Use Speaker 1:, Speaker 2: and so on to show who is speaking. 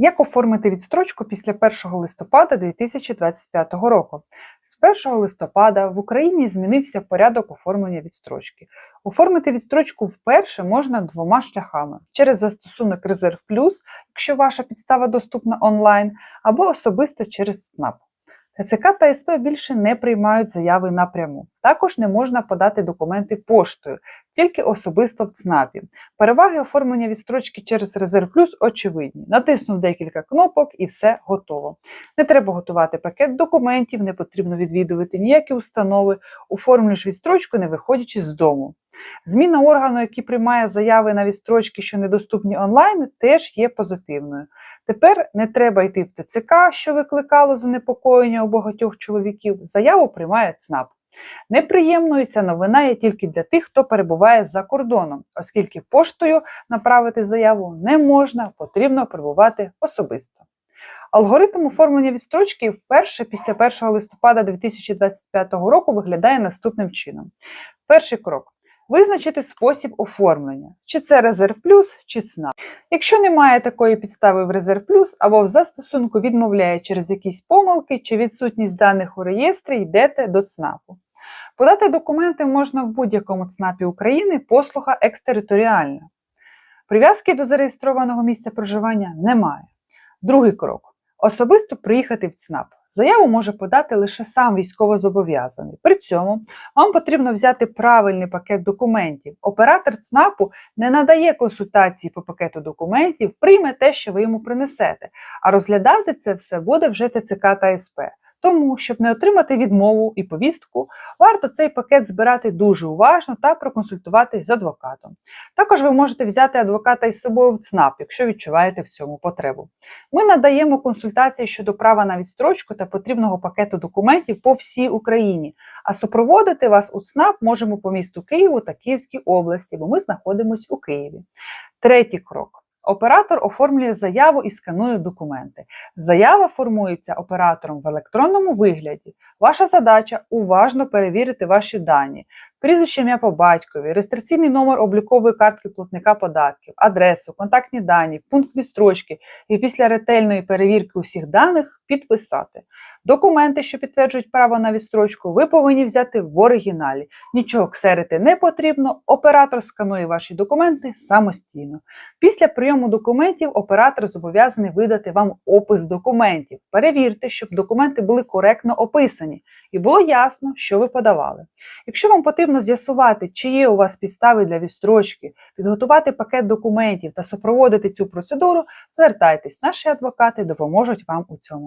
Speaker 1: Як оформити відстрочку після 1 листопада 2025 року? З 1 листопада в Україні змінився порядок оформлення відстрочки. Оформити відстрочку вперше можна двома шляхами: через застосунок Резерв Плюс, якщо ваша підстава доступна онлайн, або особисто через СНАП. ТЦК та СП більше не приймають заяви напряму. Також не можна подати документи поштою, тільки особисто в ЦНАПі. Переваги оформлення відстрочки через Резерв Плюс очевидні. Натиснув декілька кнопок і все готово. Не треба готувати пакет документів, не потрібно відвідувати ніякі установи, оформлюєш відстрочку, не виходячи з дому. Зміна органу, який приймає заяви на відстрочки, що недоступні онлайн, теж є позитивною. Тепер не треба йти в ТЦК, що викликало занепокоєння у багатьох чоловіків. Заяву приймає ЦНАП. Неприємною ця новина є тільки для тих, хто перебуває за кордоном, оскільки поштою направити заяву не можна, потрібно перебувати особисто. Алгоритм оформлення відстрочки вперше після 1 листопада 2025 року виглядає наступним чином. Перший крок. Визначити спосіб оформлення, чи це Резерв Плюс, чи СНАП. Якщо немає такої підстави в Резерв Плюс або в застосунку відмовляє через якісь помилки чи відсутність даних у реєстрі, йдете до ЦНАПу. Подати документи можна в будь-якому ЦНАПі України, послуга екстериторіальна. Прив'язки до зареєстрованого місця проживання немає. Другий крок особисто приїхати в ЦНАП. Заяву може подати лише сам військовозобов'язаний. При цьому вам потрібно взяти правильний пакет документів. Оператор ЦНАПу не надає консультації по пакету документів, прийме те, що ви йому принесете. А розглядати це все буде вже ТЦК та СП. Тому, щоб не отримати відмову і повістку, варто цей пакет збирати дуже уважно та проконсультуватись з адвокатом. Також ви можете взяти адвоката із собою в ЦНАП, якщо відчуваєте в цьому потребу. Ми надаємо консультації щодо права на відстрочку та потрібного пакету документів по всій Україні. А супроводити вас у ЦНАП можемо по місту Києву та Київській області, бо ми знаходимося у Києві. Третій крок. Оператор оформлює заяву і сканує документи. Заява формується оператором в електронному вигляді. Ваша задача уважно перевірити ваші дані, прізвище ім'я по батькові, реєстраційний номер облікової картки платника податків, адресу, контактні дані, пункт відстрочки і після ретельної перевірки усіх даних підписати. Документи, що підтверджують право на відстрочку, ви повинні взяти в оригіналі. Нічого ксерити не потрібно, оператор сканує ваші документи самостійно. Після прийому документів оператор зобов'язаний видати вам опис документів. Перевірте, щоб документи були коректно описані і було ясно, що ви подавали. Якщо вам потрібно з'ясувати, чи є у вас підстави для відстрочки, підготувати пакет документів та супроводити цю процедуру, звертайтесь, наші адвокати допоможуть вам у цьому.